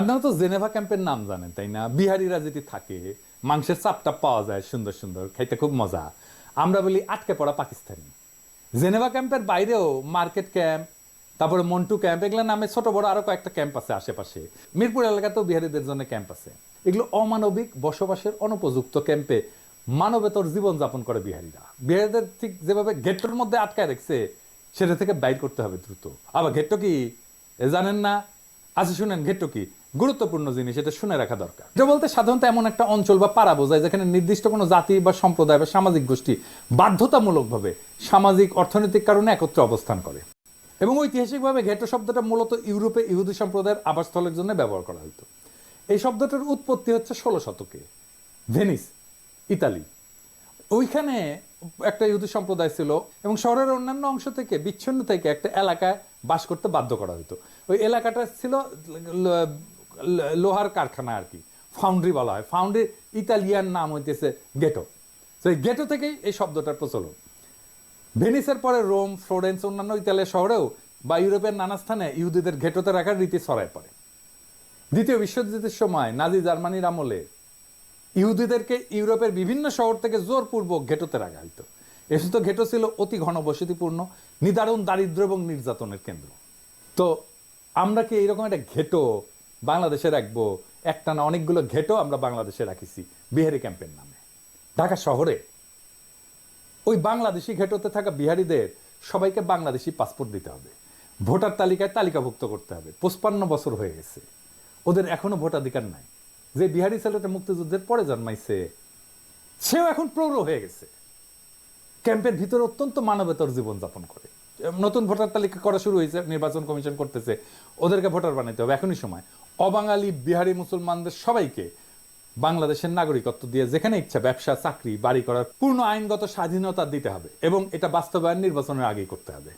আপনারা তো জেনেভা ক্যাম্পের নাম জানেন, তাই না? বিহারিরা যেটি থাকে, মাংসের চাপটা পাওয়া যায় সুন্দর সুন্দর, খাইতে খুব মজা। আমরা বলি আটকে পড়া পাকিস্তানি। জেনেভা ক্যাম্পের বাইরেও মার্কেট ক্যাম্প, তারপরে মন্টু ক্যাম্প এগুলো নামে ছোট বড় আরও কয়েকটা ক্যাম্প আছে আশেপাশে। মিরপুর এলাকাতেও বিহারিদের জন্য ক্যাম্প আছে। এগুলো অমানবিক বসবাসের অনুপযুক্ত ক্যাম্পে মানবেতর জীবন যাপন করে বিহারিরা। বিহারিদের ঠিক যেভাবে গেট্টোর মধ্যে আটকায় রেখেছে, সেটা থেকে বাইর করতে হবে দ্রুত। আবার গেট্টো কি? জানেন না? আচ্ছা শুনেন ঘেট্টো কি? গুরুত্বপূর্ণ জিনিস, এটা শুনে রাখা দরকার। এটা বলতে সাধারণত এমন একটা অঞ্চল বা পাড়া বোঝায় যেখানে নির্দিষ্ট কোনো জাতি বা সম্প্রদায় বা সামাজিক গোষ্ঠী বাধ্যতামূলকভাবে সামাজিক অর্থনৈতিক কারণে একত্রে অবস্থান করে। এবং ঐতিহাসিকভাবে ঘেটো শব্দটা মূলত ইউরোপে ইহুদি সম্প্রদায়ের আবাসস্থলের জন্য ব্যবহার করা হতো। এই শব্দটার উৎপত্তি হচ্ছে ষোলো শতকে। Venice, Italy. ওইখানে একটা ইহুদি সম্প্রদায় ছিল এবং শহরের অন্যান্য অংশ থেকে, বিচ্ছিন্ন থেকে একটা এলাকায় বাস করতে বাধ্য করা হতো। ওই এলাকাটা ছিল লোহার কারখানা আর কি ফাউন্ড্রি বলা হয়। ফাউন্ড্রি ইতালিয়ান নাম হইতেছে গেটো তো এই গেটো থেকেই এই শব্দটার প্রচলন। ভেনিসের পরে রোম, ফ্লোরেন্স, অন্যান্য ইতালিয়ার শহরেও বা ইউরোপের নানা স্থানে ইহুদিদের ঘেটোতে রাখার রীতি ছড়ায় পড়ে। দ্বিতীয় বিশ্বযুদ্ধের সময় নাজি জার্মানির আমলে ইহুদিদেরকে ইউরোপের বিভিন্ন শহর থেকে জোরপূর্বক ঘেটোতে রাখা হইতো। তো ঘেটো ছিল অতি ঘনবসতিপূর্ণ, নিদারুণ দারিদ্র এবং নির্যাতনের কেন্দ্র। তো আমরা কি এইরকম একটা ঘেটো বাংলাদেশে রাখব একটা না অনেকগুলো ঘেটো আমরা বাংলাদেশে রাখিছি, বিহারি ক্যাম্পের নামে। ঢাকা শহরে। ওই বাংলাদেশি ঘেটোতে থাকা বিহারিদের সবাইকে বাংলাদেশি পাসপোর্ট দিতে হবে। ভোটার তালিকায় তালিকাভুক্ত করতে হবে। পঁচপান্ন বছর হয়ে গেছে। ওদের এখনও ভোটাধিকার নাই। যে বিহারি ছেলেটা মুক্তিযুদ্ধের পরে জন্মাইছে, সেও এখন প্রৌঢ় হয়ে গেছে। ক্যাম্পের ভিতরে অত্যন্ত মানবেতর জীবন যাপন করে। নতুন ভোটার তালিকা করা শুরু হয়েছে, নির্বাচন কমিশন করতেছে। ওদেরকে ভোটার বানাইতে হবে। এখনই সময়। অবাঙালি বিহারি মুসলমানদের সবাইকে বাংলাদেশের নাগরিকত্ব দিয়ে যেখানে ইচ্ছা ব্যবসা, চাকরি, বাড়ি করার পূর্ণ আইনগত স্বাধীনতা দিতে হবে এবং এটা বাস্তবায়ন নির্বাচনের আগেই করতে হবে।